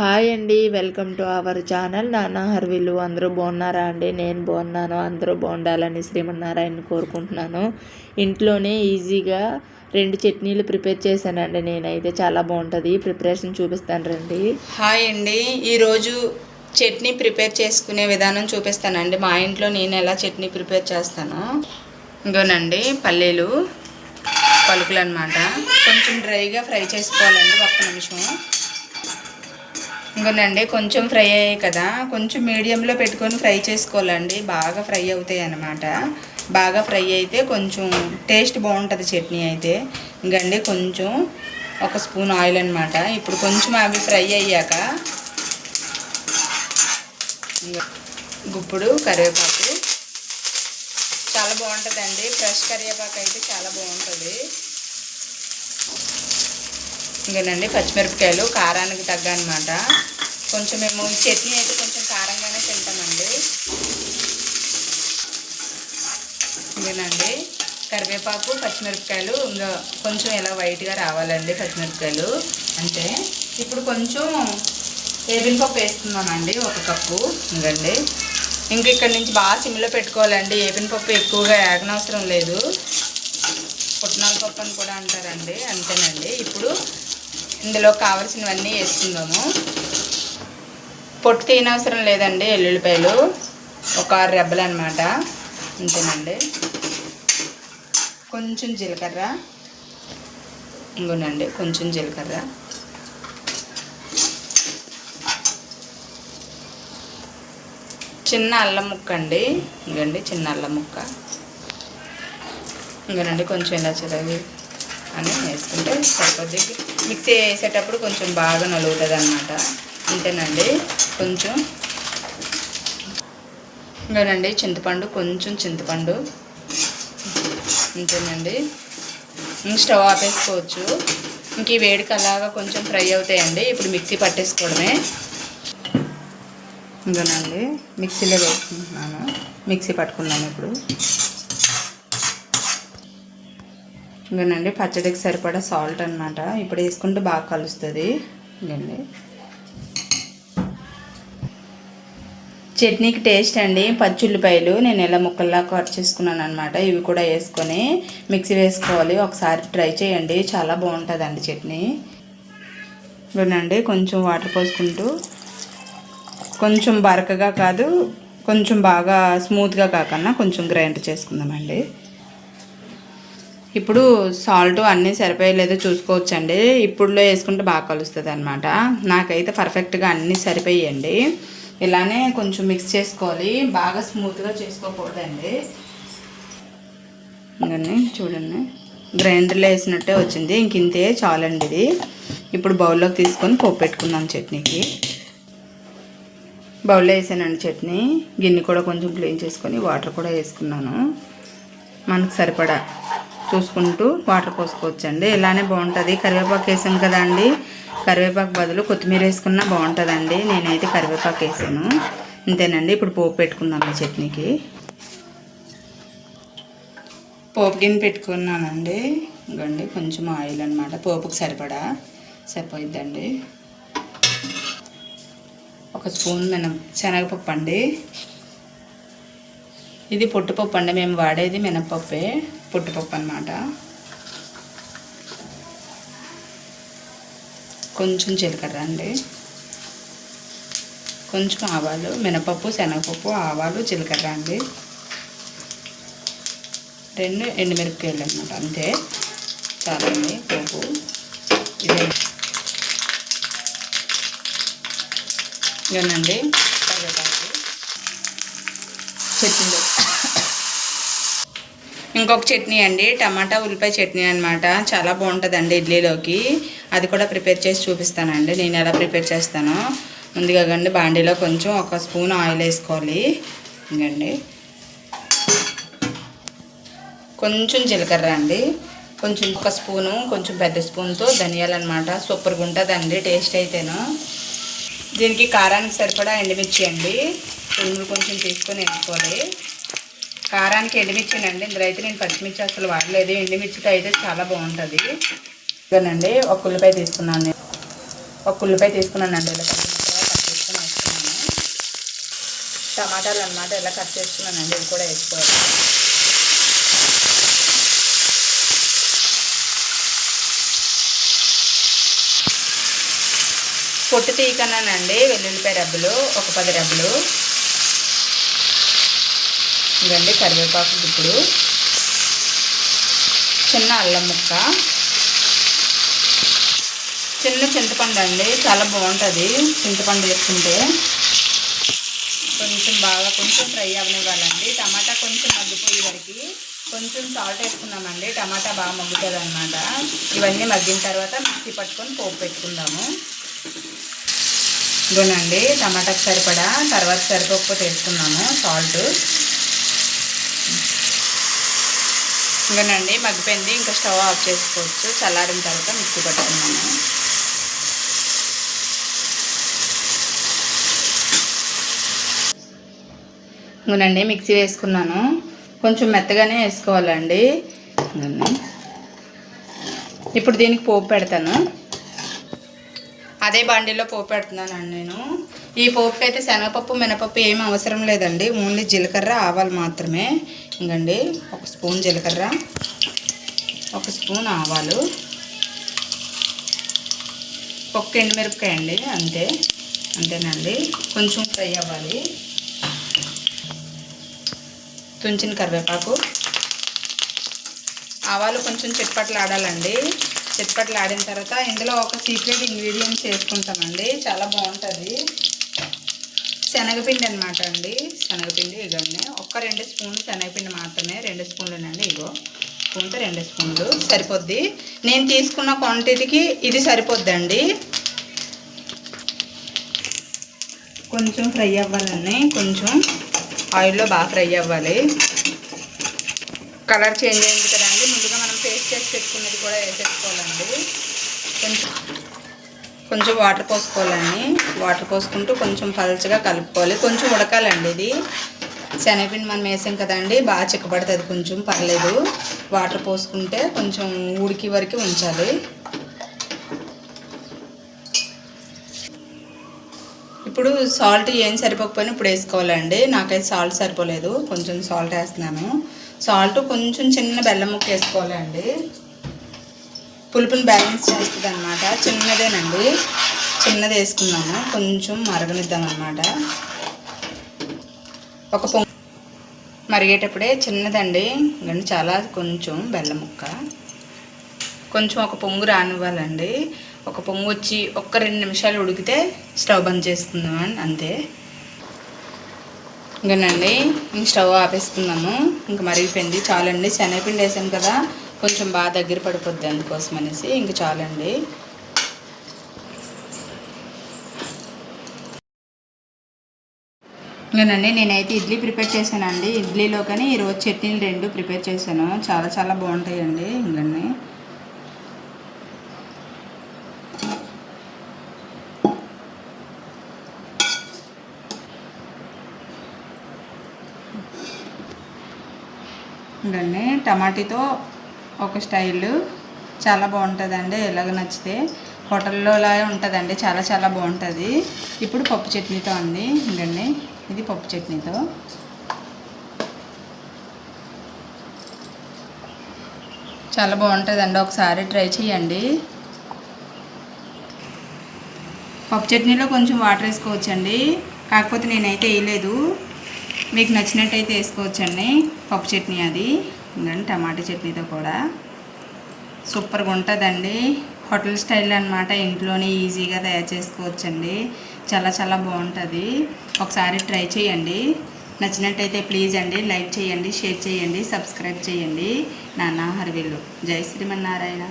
Hi అండి welcome to our channel. నాన్న హర్విలు అందరూ బాగున్నారా అండి? నేను బాగున్నాను అందరూ బాగుండాలని శ్రీమన్నారాయణ కోరుకుంటున్నాను. ఇంట్లోనే ఈజీగా రెండు చట్నీలు ప్రిపేర్ చేశానండి నేనైతే. చాలా బాగుంటుంది. ప్రిపరేషన్ చూపిస్తాను రండి. హాయ్ అండి. ఈరోజు చట్నీ ప్రిపేర్ చేసుకునే విధానం చూపిస్తానండి. మా ఇంట్లో నేను ఎలా చట్నీ ప్రిపేర్ చేస్తాను. ఇంకోనండి పల్లీలు పలుకులు అనమాట కొంచెం డ్రైగా ఫ్రై చేసుకోవాలండి ఒక్క నిమిషం. ఇంకోనండి కొంచెం ఫ్రై అయ్యాయి కదా కొంచెం మీడియంలో పెట్టుకొని ఫ్రై చేసుకోవాలండి. బాగా ఫ్రై అవుతాయి అన్నమాట. బాగా ఫ్రై అయితే కొంచెం టేస్ట్ బాగుంటుంది చట్నీ అయితే. ఇంకండి కొంచెం ఒక స్పూన్ ఆయిల్ అనమాట ఇప్పుడు కొంచెం అవి ఫ్రై అయ్యాక గుప్పుడు కరివేపాకు. చాలా బాగుంటుందండి. ఫ్రెష్ కరివేపాకు అయితే చాలా బాగుంటుంది. ఇంకేనండి పచ్చిమిరపకాయలు కారానికి తగ్గ అనమాట కొంచెం మేము ఈ చట్నీ అయితే కొంచెం కారంగానే తింటామండి. ఇంకేనండి కరివేపాకు పచ్చిమిరపకాయలు ఇంకా కొంచెం ఇలా వైట్గా రావాలండి పచ్చిమిరపకాయలు. అంటే ఇప్పుడు కొంచెం టేబుల్ పప్పు వేస్తున్నామండి ఒక కప్పు. ఇంకండి. ఇంక ఇక్కడ నుంచి బాగా సిమ్లో పెట్టుకోవాలండి. ఏపిన పప్పు ఎక్కువగా ఏగనవసరం లేదు. పుట్నాల పప్పు అని కూడా అంటారండి. అంతేనండి. ఇప్పుడు ఇందులో కావలసినవన్నీ వేసుకుందాము. పొట్టు తీయనవసరం లేదండి ఎల్లుల్లిపాయలు. ఒక ఆరు రెబ్బలు అనమాట అంతేనండి. కొంచెం జీలకర్ర. ఇంకోనండి కొంచెం జీలకర్ర. చిన్న అల్లం ముక్క అండి. ఇంకండి చిన్న అల్లం ముక్క. ఇంకనండి కొంచెం ఇలా చదివి అని వేసుకుంటే సరిపోద్ది. మిక్సీ వేసేటప్పుడు కొంచెం బాగా నలుగుతుంది అనమాట అంతేనండి. కొంచెం ఇంకానండి చింతపండు కొంచెం చింతపండు. అంతేనండి. స్టవ్ ఆపేసుకోవచ్చు. ఇంక ఈ వేడికి అలాగా కొంచెం ఫ్రై అవుతాయండి. ఇప్పుడు మిక్సీ పట్టేసుకోవడమే. ఇంకానండి మిక్సీలో వేసుకుంటున్నాను. మిక్సీ పట్టుకున్నాను ఇప్పుడు. ఇంకనండి పచ్చడికి సరిపడా సాల్ట్ అనమాట ఇప్పుడు వేసుకుంటే బాగా కలుస్తుంది. ఇంకండి చట్నీకి టేస్ట్ అండి పచ్చుల్లిపాయలు నేను ఎలా ముక్కల్లా కట్ చేసుకున్నాను అనమాట ఇవి కూడా వేసుకొని మిక్సీ వేసుకోవాలి. ఒకసారి ట్రై చేయండి. చాలా బాగుంటుందండి చట్నీ. ఇవ్వనండి కొంచెం వాటర్ పోసుకుంటూ కొంచెం బరకగా కాదు కొంచెం బాగా స్మూత్గా కాకుండా కొంచెం గ్రైండ్ చేసుకుందామండి. ఇప్పుడు సాల్ట్ అన్నీ సరిపోయలేదో చూసుకోవచ్చండి. ఇప్పుడులో వేసుకుంటే బాగా కలుస్తుంది అనమాట నాకైతే పర్ఫెక్ట్గా అన్నీ సరిపోయండి. ఇలానే కొంచెం మిక్స్ చేసుకోవాలి. బాగా స్మూత్గా చేసుకోకూడదండి. ఇంకని చూడండి. గ్రైండర్లో వేసినట్టే వచ్చింది. ఇంక ఇంతే చాలండి ఇది. ఇప్పుడు బౌల్లోకి తీసుకొని పోపు పెట్టుకుందాం చట్నీకి. బౌల్లో వేసానండి చట్నీ. గిన్నె కూడా కొంచెం క్లీన్ చేసుకొని వాటర్ కూడా వేసుకున్నాను. మనకు సరిపడా చూసుకుంటూ వాటర్ పోసుకోవచ్చండి. ఇలానే బాగుంటుంది. కరివేపాకు వేసాం కదా అండి కరివేపాకు బదులు కొత్తిమీర వేసుకున్నా బాగుంటుందండి. నేనైతే కరివేపాకు వేసాను. అంతేనండి ఇప్పుడు పోపు పెట్టుకుందాం ఈ చట్నీకి. పోపు గిన్నె పెట్టుకున్నానండి. ఇంకండి కొంచెం ఆయిల్ అనమాట పోపుకి సరిపడా? సరిపోయిద్దండి. ఒక స్పూన్ మిన శనగపప్పు అండి. ఇది పొట్టుపప్పు అండి. మేము వాడేది మినపప్పే పొట్టుపప్పు అనమాట కొంచెం జీలకర్ర అండి. కొంచెం ఆవాలు మినపప్పు శనగపప్పు ఆవాలు జీలకర్ర అండి. రెండు ఎండుమిరపకాయలు అనమాట అంతే. చాలండి పోపు. ఇదే. ఇదేనండి. కరివేపాకు. చట్నీలో ఇంకొక చట్నీ అండి టమాటా ఉల్లిపాయ చట్నీ అనమాట చాలా బాగుంటుందండి ఇడ్లీలోకి. అది కూడా ప్రిపేర్ చేసి చూపిస్తానండి. నేను ఎలా ప్రిపేర్ చేస్తానో. ముందుగా కండి బాండీలో కొంచెం ఒక స్పూన్ ఆయిల్ వేసుకోవాలి. ఇంకండి కొంచెం జీలకర్ర అండి. కొంచెం ఒక స్పూను కొంచెం పెద్ద స్పూన్తో ధనియాలు అనమాట సూపర్గా ఉంటుందండి టేస్ట్ అయితేను. దీనికి కారానికి సరిపడా ఎండుమిర్చి అండి. ఉల్లులు కొంచెం తీసుకొని వేసుకోవాలి. కారానికి ఎండుమిర్చినండి. ఇందులో అయితే నేను పచ్చిమిర్చి అసలు వాడలేదు. ఎండుమిర్చితో అయితే చాలా బాగుంటుంది. ఇదేనండి ఒక ఉల్లిపాయ తీసుకున్నాను నేను. ఒక ఉల్లిపాయ తీసుకున్నానండి. ఇలా కట్ చేసుకుని వేసుకున్నాను. టమాటాలు అనమాట ఇలా కట్ చేసుకున్నానండి. ఇవి కూడా వేసుకోవాలి. పొట్టు తీయకన్నానండి. వెల్లుల్లిపాయ రబ్బులు ఒక పది రబ్బులు. ఇదండి కరివేపాకు ఇప్పుడు. చిన్న అల్లం ముక్క. చిన్న చింతపండు అండి చాలా బాగుంటుంది చింతపండు వేసుకుంటే. కొంచెం బాగా కొంచెం ఫ్రై అవ్వనివ్వాలండి టమాటా కొంచెం మగ్గిపోయే వరకు కొంచెం సాల్ట్ వేసుకున్నామండి. టమాటా బాగా మగ్గుతుంది అనమాట ఇవన్నీ మగ్గిన తర్వాత మిక్సీ పట్టుకొని పోపు పెట్టుకుందాము. ఇదిగోనండి టమాటాకి సరిపడా తర్వాత సరిపోకపోతే వేసుకున్నాము సాల్ట్. ఇంకానండి మగ్గిపోయింది. ఇంకా స్టవ్ ఆఫ్ చేసుకోవచ్చు. చల్లారిన తర్వాత మిక్సీ పట్టుకున్నాను. ఇంకనండి మిక్సీ వేసుకున్నాను. కొంచెం మెత్తగానే వేసుకోవాలండి. ఇప్పుడు దీనికి పోపు పెడతాను. అదే బండిలో పోపు పెడుతున్నానండి నేను. ఈ పోపుకి అయితే శనగపప్పు మినపప్పు ఏం అవసరం లేదండి. ఓన్లీ జీలకర్ర ఆవాలు మాత్రమే. ఇంకండి ఒక స్పూన్ జీలకర్ర ఒక స్పూన్ ఆవాలు ఒక్క ఎండుమిరపకాయ అండి అంతే. అంతేనండి. కొంచెం ఫ్రై అవ్వాలి. తుంచిన కరివేపాకు. ఆవాలు కొంచెం చిట్పట్లు ఆడాలండి చిట్పట్లు ఆడిన తర్వాత ఇందులో ఒక సీక్రెట్ ఇంగ్రీడియంట్స్ వేసుకుంటామండి చాలా బాగుంటుంది. శనగపిండి అనమాట అండి. శనగపిండి ఇగోండి ఒక్క రెండు స్పూన్లు శనగపిండి మాత్రమే. రెండు స్పూన్లునండి. ఇగో స్పూన్తో రెండు స్పూన్లు. సరిపోద్ది. నేను తీసుకున్న క్వాంటిటీకి ఇది సరిపోద్దండి. కొంచెం ఫ్రై అవ్వాలండి కొంచెం ఆయిల్లో బాగా ఫ్రై అవ్వాలి. కలర్ చేంజ్ అయింది కదండి. ముందుగా మనం పేస్ట్ చేసి పెట్టుకున్నది కూడా వేసేసుకోవాలండి. కొంచెం కొంచెం వాటర్ పోసుకోవాలండి. వాటర్ పోసుకుంటూ కొంచెం పలచగా కలుపుకోవాలి. కొంచెం ఉడకాలండి ఇది. శనగపిండి మనం వేసాం కదండి బాగా చిక్కబడుతుంది కొంచెం పర్లేదు. వాటర్ పోసుకుంటే కొంచెం ఉడికి వరకు ఉంచాలి. ఇప్పుడు సాల్ట్ ఏం సరిపోకపోయినా ఇప్పుడు వేసుకోవాలండి. నాకైతే సాల్ట్ సరిపోలేదు. కొంచెం సాల్ట్ వేస్తున్నాను. సాల్ట్ కొంచెం చిన్న బెల్లం ముక్క వేసుకోవాలండి. పులుపుని బ్యాలెన్స్ చేస్తుంది అనమాట చిన్నదేనండి. చిన్నది వేసుకున్నాము కొంచెం మరగనిద్దాం అనమాట ఒక పొంగ మరిగేటప్పుడే చిన్నదండి. కానీ చాలా కొంచెం బెల్లం ముక్క. కొంచెం ఒక పొంగు రానివ్వాలండి. ఒక పొంగు వచ్చి ఒక్క రెండు నిమిషాలు ఉడికితే స్టవ్ బంద్ చేసుకుందాం అంతే. ఇంకనండి? ఇంక స్టవ్ ఆపేసుకుందాము. ఇంక మరిగిపోయింది. చాలండి. శనగపిండి వేసాం కదా. కొంచెం బాగా దగ్గర పడిపోద్ది అందుకోసం అనేసి ఇంక చాలండి. ఇంకానండి నేనైతే ఇడ్లీ ప్రిపేర్ చేశానండి. ఇడ్లీలో కానీ ఈరోజు చట్నీలు రెండు ప్రిపేర్ చేశాను. చాలా చాలా బాగుంటాయండి ఇంకండి ఇంకండి టమాటీతో ఒక స్టైల్. చాలా బాగుంటుందండి. ఎలాగ నచ్చితే హోటల్లో లాగే ఉంటుందండి. చాలా చాలా బాగుంటుంది. ఇప్పుడు పప్పు చట్నీతో అండి. ఇంకండి ఇది పప్పు చట్నీతో. చాలా బాగుంటుందండి. ఒకసారి ట్రై చేయండి పప్పు చట్నీలో కొంచెం వాటర్ వేసుకోవచ్చండి. కాకపోతే నేనైతే వేయలేదు. మీకు నచ్చినట్టయితే వేసుకోవచ్చండి. పప్పు చట్నీ అది. ఇంకండి టమాటా చట్నీతో కూడా. సూపర్గా ఉంటుందండి. హోటల్ స్టైల్ అనమాట ఇంట్లోనే ఈజీగా తయారు చేసుకోవచ్చండి. చాలా చాలా బాగుంటుంది. ఒకసారి ట్రై చేయండి. నచ్చినట్టయితే ప్లీజ్ అండి లైక్ చేయండి షేర్ చేయండి సబ్స్క్రైబ్ చేయండి. నాన్న హరివిల్లు జై శ్రీమన్నారాయణ.